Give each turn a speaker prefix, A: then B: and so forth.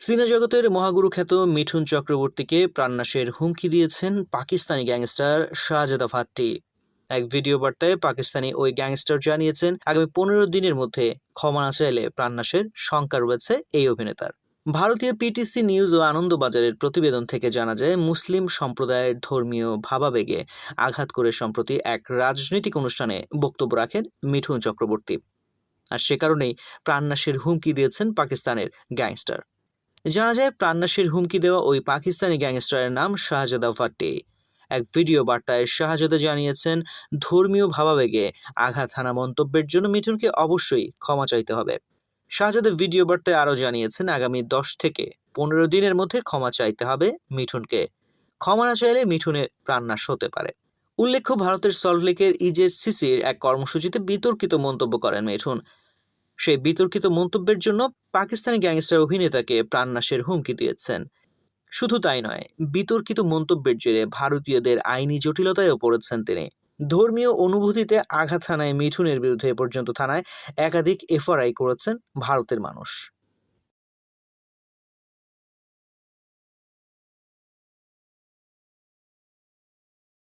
A: সিনে জগতের মহাগুরু খ্যাত মিঠুন চক্রবর্তীকে প্রাণনাশের হুমকি দিয়েছেন পাকিস্তানি গ্যাংস্টার শাহজাদা ভাট্টি এক ভিডিও বার্তায় পাকিস্তানি ওই গ্যাংস্টার জানিয়েছেন, আগামী পনেরো দিনের মধ্যে ক্ষমা না চাইলে প্রাণনাশের শঙ্কা রয়েছে এই অভিনেতার। ভারতীয় পিটিসি নিউজ ও আনন্দবাজারের প্রতিবেদন থেকে জানা যায়, মুসলিম সম্প্রদায়ের ধর্মীয় ভাবাবেগে আঘাত করে সম্প্রতি এক রাজনৈতিক অনুষ্ঠানে বক্তব্য রাখেন মিঠুন চক্রবর্তী। আর সে কারণেই প্রাণনাশের হুমকি দিয়েছেন পাকিস্তানের গ্যাংস্টার। জানা যায়, প্রাণনাশের হুমকি দেওয়া ওই পাকিস্তানি গ্যাংস্টারের নাম শাহজাদা ভাট্টি। এক ভিডিও বার্তায় শাহজাদা জানিয়েছেন, ধর্মীয় ভাবাবেগে আঘাত হানা মন্তব্যের জন্য মিঠুনকে অবশ্যই ক্ষমা চাইতে হবে। শাহজাদা ভিডিও বার্তায় আরও জানিয়েছেন, আগামী দশ থেকে পনেরো দিনের মধ্যে ক্ষমা চাইতে হবে মিঠুনকে। ক্ষমা না চাইলে মিঠুনের প্রাণনাশ হতে পারে। উল্লেখ্য, ভারতের সল্টলেকের ইজের সিসির এক কর্মসূচিতে বিতর্কিত মন্তব্য করেন মিঠুন। সেই বিতর্কিত মন্তব্যের জন্য পাকিস্তানি গ্যাংস্টার অভিনেতাকে প্রাণনাশের হুমকি দিয়েছেন। শুধু তাই নয়, বিতর্কিত মন্তব্যের জেরে ভারতীয়দের আইনি জটিলতায়ও পড়েছেন তিনি। ধর্মীয় অনুভূতিতে আঘাত থানায় মিঠুনের বিরুদ্ধে এ পর্যন্ত থানায় একাধিক এফআরআই করেছেন ভারতের মানুষ।